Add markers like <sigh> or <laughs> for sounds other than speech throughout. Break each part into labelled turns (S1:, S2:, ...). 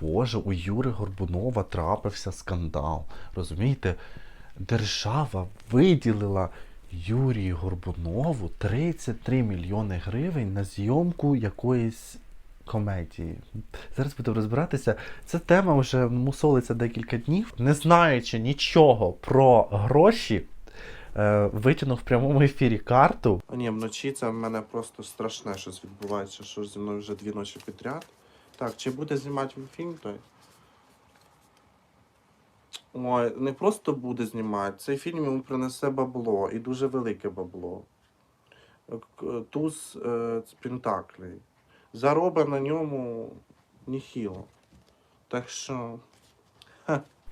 S1: Боже, у Юри Горбунова трапився скандал. Розумієте? Держава виділила Юрію Горбунову 33 мільйони гривень на зйомку якоїсь комедії. Зараз будемо розбиратися. Ця тема вже мусолиться декілька днів. Не знаючи нічого про гроші, е, витягнув в прямому ефірі карту.
S2: Ні, вночі це в мене просто страшне щось відбувається, що зі мною вже дві ночі підряд. Так, чи буде знімати фільм той? Ой, не просто буде знімати. Цей фільм йому принесе бабло і дуже велике бабло. Туз е, Пентаклей. Зароба на ньому ніхіло. Так що.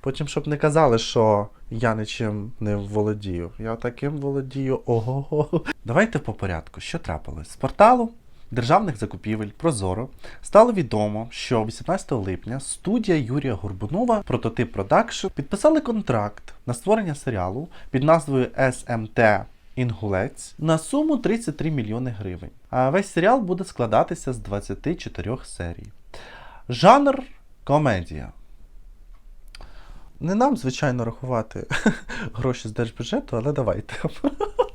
S1: Потім, щоб не казали, що я нічим не володію. Я таким володію. Ого. Давайте по порядку. Що трапилось? З порталу державних закупівель Прозоро стало відомо, що 18 липня студія Юрія Горбунова Прототип Продакшн підписали контракт на створення серіалу під назвою SMT Інгулець на суму 33 мільйони гривень. А весь серіал буде складатися з 24 серій. Жанр комедія. Не нам, звичайно, рахувати <laughs> гроші з держбюджету, але давайте.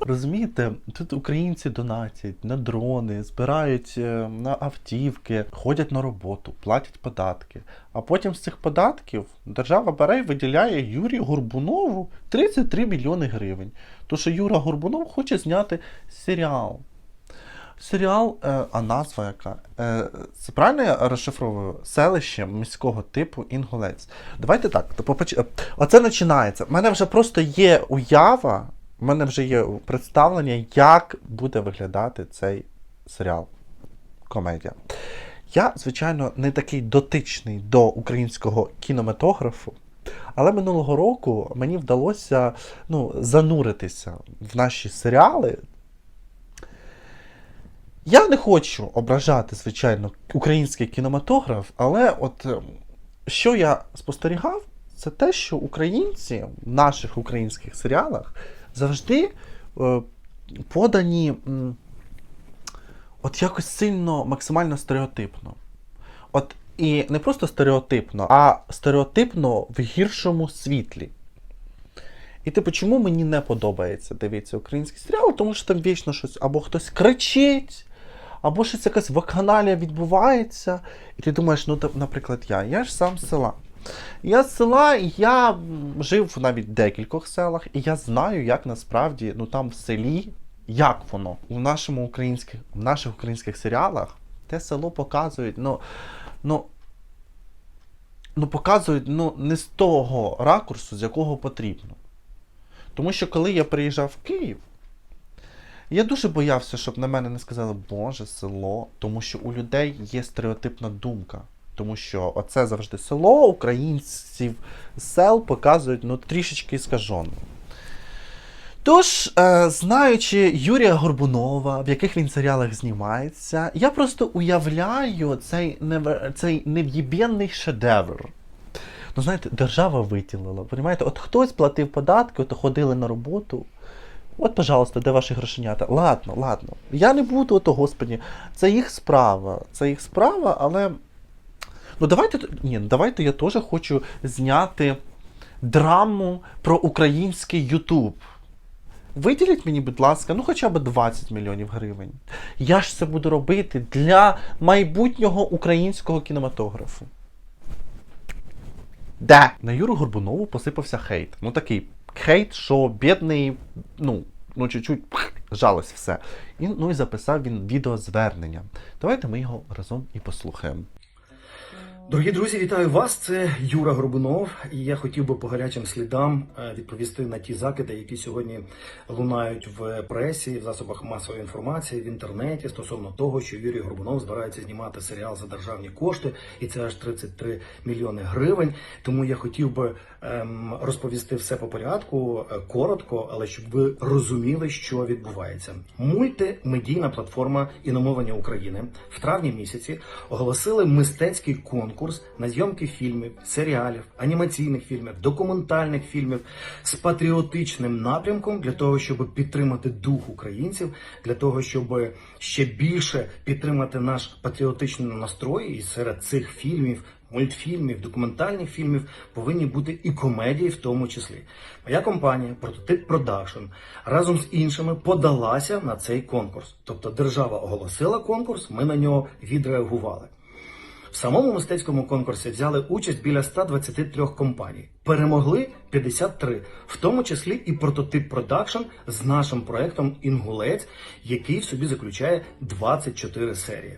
S1: Розумієте, тут українці донатять на дрони, збирають е, на автівки, ходять на роботу, платять податки. А потім з цих податків держава бере і виділяє Юрію Горбунову 33 мільйони гривень. То що Юра Горбунов хоче зняти серіал. Серіал, е, а назва яка? Е, це правильно я розшифровую? Селище міського типу Інгулець. Давайте так. Оце починається. У мене вже просто є уява, у мене вже є представлення, як буде виглядати цей серіал. Комедія. Я, звичайно, не такий дотичний до українського кінематографу, але минулого року мені вдалося ну, зануритися в наші серіали. Я не хочу ображати, звичайно, український кінематограф, але от е, що я спостерігав, це те, що українці в наших українських серіалах завжди е, подані от якось сильно максимально стереотипно. От і не просто стереотипно, а стереотипно в гіршому світлі. І типу, чому мені не подобається дивитися український серіал? Тому що там вічно щось або хтось кричить, або щось якась вакханалія відбувається. І ти думаєш, ну, наприклад, я. Я ж сам з села. Я з села, я жив навіть в декількох селах, і я знаю, як насправді ну, там в селі, як воно. У, нашому українських, в наших українських серіалах те село показують, ну, ну, ну, показують ну, не з того ракурсу, з якого потрібно. Тому що коли я приїжджав в Київ, я дуже боявся, щоб на мене не сказали, Боже, село, тому що у людей є стереотипна думка. Тому що оце завжди село, українців сел показують ну, трішечки скажено. Тож, е, знаючи Юрія Горбунова, в яких він серіалах знімається, я просто уявляю цей, неве- цей нев'єбєнний шедевр. Ну, знаєте, держава виділила. Понімаєте, от хтось платив податки, от ходили на роботу. От, пожалуйста, де ваші грошенята? Ладно, ладно. Я не буду, ото, господі, це їх справа. Це їх справа, але. Ну давайте. Ні, ну, давайте я теж хочу зняти драму про український Ютуб. Виділіть мені, будь ласка, ну хоча б 20 мільйонів гривень. Я ж це буду робити для майбутнього українського кінематографу. Де? На Юру Горбунову посипався хейт. Ну такий хейт, що бідний, ну, ну чуть-чуть жалось все. І, ну і записав він відеозвернення. Давайте ми його разом і послухаємо.
S3: Дорогі друзі, вітаю вас. Це Юра Горбунов, і я хотів би по гарячим слідам е, відповісти на ті закиди, які сьогодні лунають в пресі, в засобах масової інформації, в інтернеті стосовно того, що Юрій Горбунов збирається знімати серіал за державні кошти, і це аж 33 мільйони гривень. Тому я хотів би ем, розповісти все по порядку, е, коротко, але щоб ви розуміли, що відбувається. Мультимедійна платформа іномовлення України в травні місяці оголосили мистецький конкурс на зйомки фільмів, серіалів, анімаційних фільмів, документальних фільмів з патріотичним напрямком для того, щоб підтримати дух українців, для того, щоб ще більше підтримати наш патріотичний настрой. І серед цих фільмів мультфільмів, документальних фільмів повинні бути і комедії, в тому числі. Моя компанія Прототип Продакшн разом з іншими подалася на цей конкурс. Тобто держава оголосила конкурс, ми на нього відреагували. Самому мистецькому конкурсі взяли участь біля 123 компаній. Перемогли 53, в тому числі і прототип продакшн з нашим проектом Інгулець, який в собі заключає 24 серії.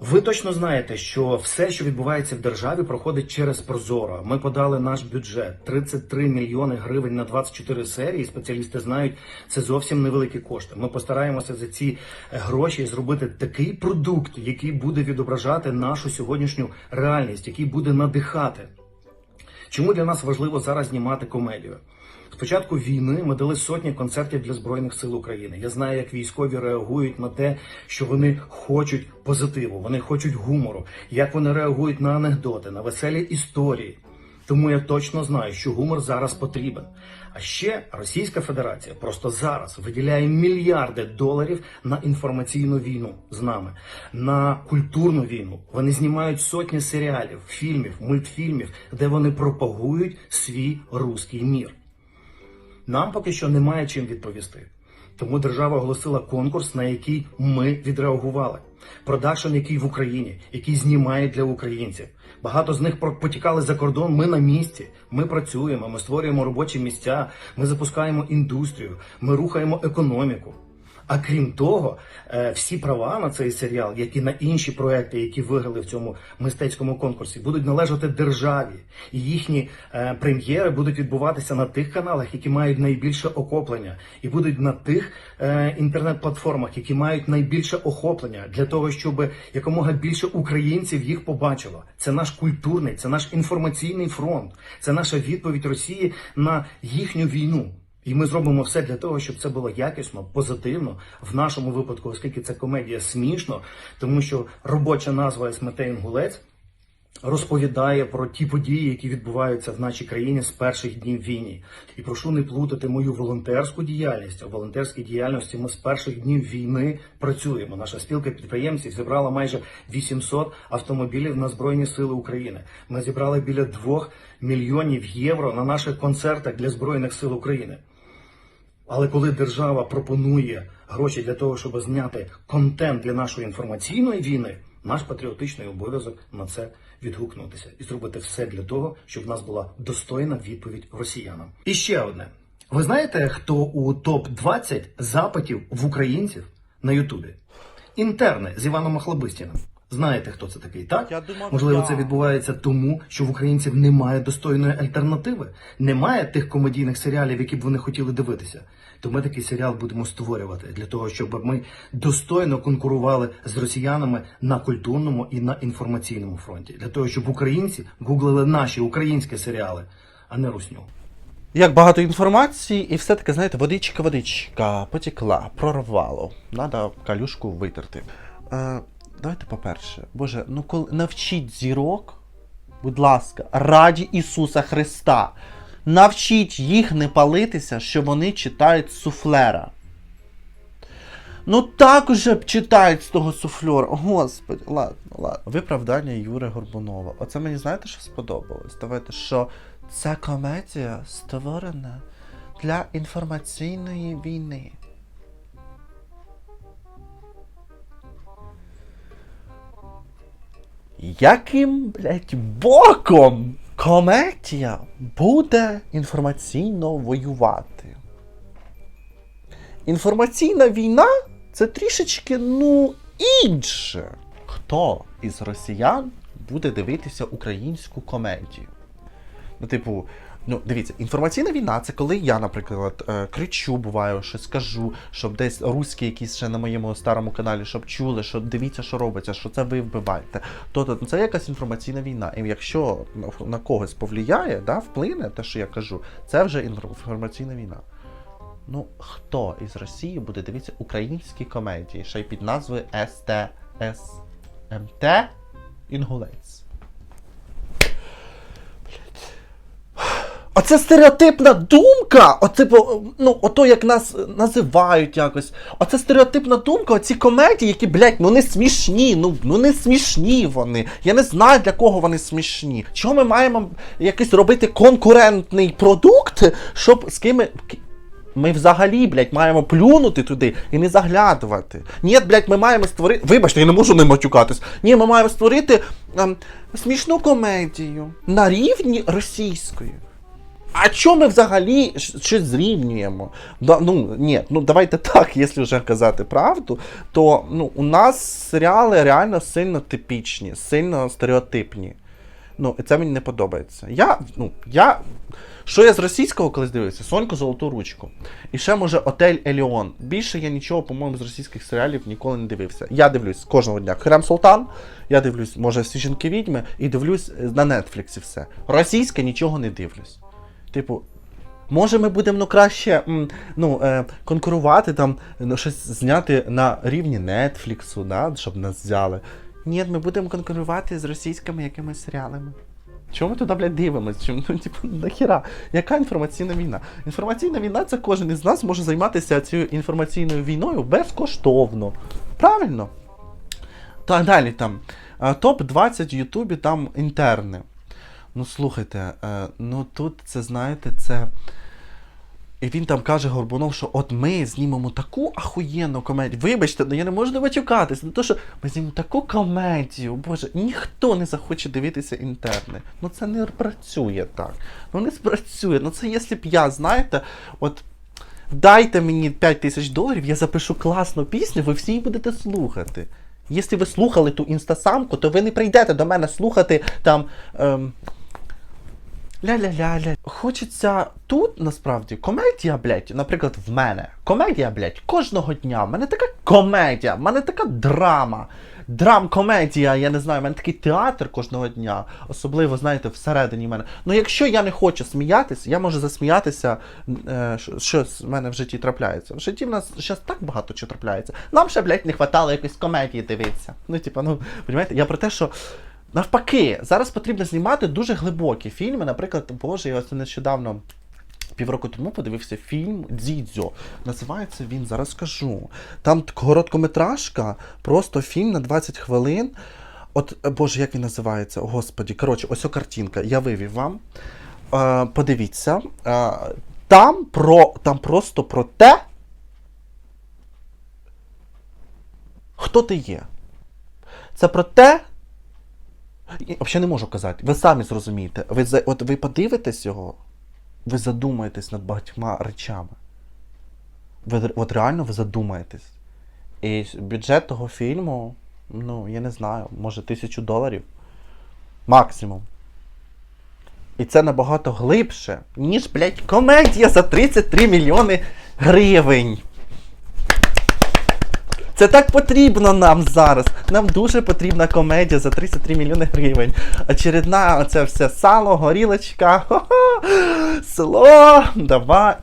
S3: Ви точно знаєте, що все, що відбувається в державі, проходить через Прозоро. Ми подали наш бюджет 33 мільйони гривень на 24 серії. Спеціалісти знають, це зовсім невеликі кошти. Ми постараємося за ці е, гроші зробити такий продукт, який буде відображати нашу сьогоднішню реальність, який буде надихати. Чому для нас важливо зараз знімати комедію? З початку війни ми дали сотні концертів для Збройних сил України. Я знаю, як військові реагують на те, що вони хочуть позитиву, вони хочуть гумору, як вони реагують на анекдоти, на веселі історії. Тому я точно знаю, що гумор зараз потрібен. А ще Російська Федерація просто зараз виділяє мільярди доларів на інформаційну війну з нами, на культурну війну. Вони знімають сотні серіалів, фільмів, мультфільмів, де вони пропагують свій руський мір. Нам поки що немає чим відповісти. Тому держава оголосила конкурс, на який ми відреагували. Продакшн, який в Україні, який знімає для українців. Багато з них потікали за кордон. Ми на місці. Ми працюємо, ми створюємо робочі місця, ми запускаємо індустрію, ми рухаємо економіку. А крім того, е, всі права на цей серіал, як і на інші проекти, які виграли в цьому мистецькому конкурсі, будуть належати державі. І їхні е, прем'єри будуть відбуватися на тих каналах, які мають найбільше охоплення, і будуть на тих е, інтернет-платформах, які мають найбільше охоплення, для того, щоб якомога більше українців їх побачило. Це наш культурний, це наш інформаційний фронт, це наша відповідь Росії на їхню війну. І ми зробимо все для того, щоб це було якісно, позитивно. В нашому випадку, оскільки це комедія смішно, тому що робоча назва СМТ Інгулець розповідає про ті події, які відбуваються в нашій країні з перших днів війни. І прошу не плутати мою волонтерську діяльність. У волонтерській діяльності ми з перших днів війни працюємо. Наша спілка підприємців зібрала майже 800 автомобілів на Збройні Сили України. Ми зібрали біля 2 мільйонів євро на наших концертах для Збройних сил України. Але коли держава пропонує гроші для того, щоб зняти контент для нашої інформаційної війни, наш патріотичний обов'язок на це відгукнутися і зробити все для того, щоб в нас була достойна відповідь росіянам. І ще одне: ви знаєте, хто у топ 20 запитів в українців на Ютубі? Інтерни з Іваном Охлобистіним. Знаєте, хто це такий, так?
S1: Я думав,
S3: Можливо,
S1: я.
S3: це відбувається тому, що в українців немає достойної альтернативи, немає тих комедійних серіалів, які б вони хотіли дивитися. То ми такий серіал будемо створювати для того, щоб ми достойно конкурували з росіянами на культурному і на інформаційному фронті, для того, щоб українці гуглили наші українські серіали, а не русню.
S1: Як багато інформації, і все-таки, знаєте, водичка, водичка потекла, прорвало. Надо калюшку витерти. Давайте по-перше, Боже, ну коли навчіть зірок, будь ласка, раді Ісуса Христа. Навчіть їх не палитися, що вони читають суфлера. Ну так уже читають з того суфльора. Господи, ладно, ладно. Виправдання Юри Горбунова. Оце мені знаєте, що сподобалось? Давайте, що ця комедія створена для інформаційної війни. Яким, блядь, боком комедія буде інформаційно воювати? Інформаційна війна це трішечки, ну, інше. Хто із росіян буде дивитися українську комедію? Ну, типу, ну дивіться, інформаційна війна це коли я, наприклад, е, кричу, буваю, щось кажу, щоб десь руські якісь ще на моєму старому каналі, щоб чули, що дивіться, що робиться, що це ви вбиваєте. Тобто ну, це якась інформаційна війна. І якщо на- когось повлияє, да, вплине те, що я кажу, це вже інформаційна війна. Ну, хто із Росії буде дивитися українські комедії, ще й під назвою СТСМТ Інгулець? Оце стереотипна думка, о, типу, ну, ото як нас називають якось. Оце стереотипна думка, оці комедії, які, блядь, ну не смішні, ну, ну не смішні вони. Я не знаю, для кого вони смішні. Чого ми маємо якийсь робити конкурентний продукт, щоб з ким. Ми взагалі, блядь, маємо плюнути туди і не заглядувати. Ні, блядь, ми маємо створити. Вибачте, я не можу не матюкатись. Ні, ми маємо створити ем, смішну комедію на рівні російської. А чому ми взагалі щось зрівнюємо? Да, ну, ні, ну давайте так, якщо вже казати правду, то ну, у нас серіали реально сильно типічні, сильно стереотипні. Ну, і це мені не подобається. Я, ну, я. Що я з російського колись дивився? Соньку золоту ручку. І ще, може, Отель Еліон. Більше я нічого, по-моєму, з російських серіалів ніколи не дивився. Я дивлюсь кожного дня Хрем Султан, я дивлюсь, може, всі жінки відьми, і дивлюсь е, на Нетфліксі все. Російське нічого не дивлюсь. Типу, може ми будемо ну, краще ну, е, конкурувати, там, ну, щось зняти на рівні Нетфліксу, да, щоб нас взяли. Ні, ми будемо конкурувати з російськими якимись серіалами. Чому ми туди, блядь, дивимось? Чому, ну, типу, нахіра? Яка інформаційна війна? Інформаційна війна це кожен із нас може займатися цією інформаційною війною безкоштовно. Правильно? Так далі там. Топ-20 в Ютубі там інтерни. Ну слухайте, е, ну тут це знаєте, це. І він там каже Горбунов, що от ми знімемо таку ахуєнну комедію. Вибачте, ну я не можу не матюкатись. Ну то, що ми знімемо таку комедію, боже, ніхто не захоче дивитися інтерни. Ну це не працює так. Ну не спрацює. Ну це якщо б я, знаєте, от. Дайте мені 5 тисяч доларів, я запишу класну пісню, ви всі її будете слухати. Якщо ви слухали ту інстасамку, то ви не прийдете до мене слухати там. Ем, Ля-ля-ля-ля. Хочеться тут насправді комедія, блядь, наприклад, в мене. Комедія, блядь, кожного дня. В мене така комедія, в мене така драма. Драм-комедія, я не знаю, в мене такий театр кожного дня. Особливо, знаєте, всередині мене. Ну, якщо я не хочу сміятися, я можу засміятися, е, що- що з мене в житті трапляється. В житті в нас зараз так багато чого трапляється. Нам ще, блядь, не хватало якоїсь комедії дивитися. Ну, типа, ну, розумієте, я про те, що. Навпаки, зараз потрібно знімати дуже глибокі фільми. Наприклад, Боже, я ось нещодавно. Півроку тому подивився фільм Дзідзьо. Називається він, зараз скажу. Там короткометражка, просто фільм на 20 хвилин. От, е, Боже, як він називається? Господі, коротше, ось о картинка. Я вивів вам. Е, подивіться. Е, там, про, там просто про те, хто ти є. Це про те, і, Взагалі не можу казати. Ви самі зрозумієте. Ви, от ви подивитесь його, ви задумаєтесь над багатьма речами. Ви, от реально ви задумаєтесь. І бюджет того фільму, ну, я не знаю, може тисячу доларів. Максимум. І це набагато глибше, ніж, блядь, комедія за 33 мільйони гривень. Це так потрібно нам зараз. Нам дуже потрібна комедія за 33 мільйони гривень. Очередна оце все сало, горілочка. Хо-хо, село. Давай.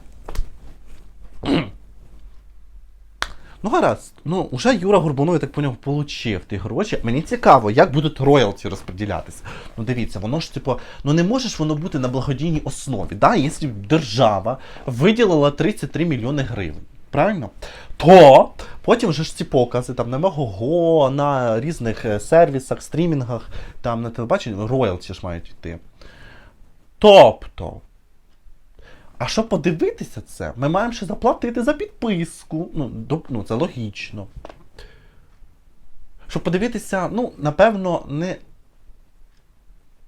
S1: Ну, гаразд. Ну, уже Юра Горбунов, я так поняв, получив ті гроші. Мені цікаво, як будуть роялті розподілятися. Ну, дивіться, воно ж, типу, ну не може ж воно бути на благодійній основі, да? Якщо держава виділила 33 мільйони гривень. Правильно? То потім вже ж ці покази там на Мегого, на різних е, сервісах, стрімінгах, там на телебаченні, роялті ж мають йти. Тобто, а щоб подивитися це, ми маємо ще заплатити за підписку. Ну, до, ну це логічно. Щоб подивитися, ну, напевно, не.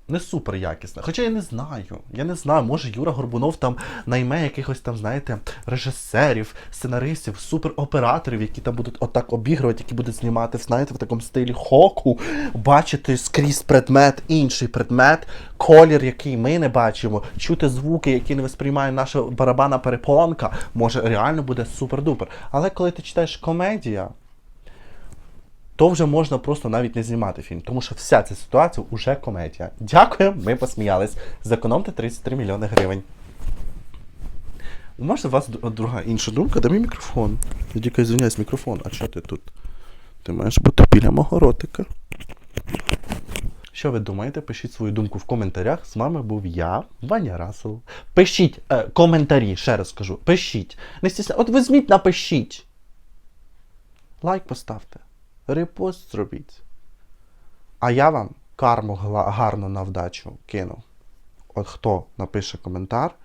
S1: Не супер якісно. Хоча я не знаю. Я не знаю, може Юра Горбунов там найме якихось там, знаєте, режисерів, сценаристів, супероператорів, які там будуть отак обігрувати, які будуть знімати, знаєте, в такому стилі хоку, бачити скрізь предмет, інший предмет, колір, який ми не бачимо, чути звуки, які не восприймає наша барабана перепонка, може реально буде супер-дупер. Але коли ти читаєш комедія, то вже можна просто навіть не знімати фільм, тому що вся ця ситуація вже комедія. Дякую, ми посміялись. Зекономте 33 мільйони гривень. Може, у вас друга інша думка? Дай мій мікрофон. Я тільки звиняюсь, мікрофон. А що ти тут? Ти маєш бути біля мого ротика. Що ви думаєте? Пишіть свою думку в коментарях. З вами був я, Ваня Расел. Пишіть е, коментарі, ще раз скажу. Пишіть. Не стісня... От візьміть, напишіть. Лайк поставте. Репост зробіть. А я вам карму гарну на вдачу кину. От хто напише коментар,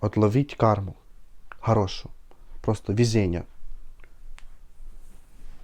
S1: от ловіть карму. Хорошу. Просто везіння.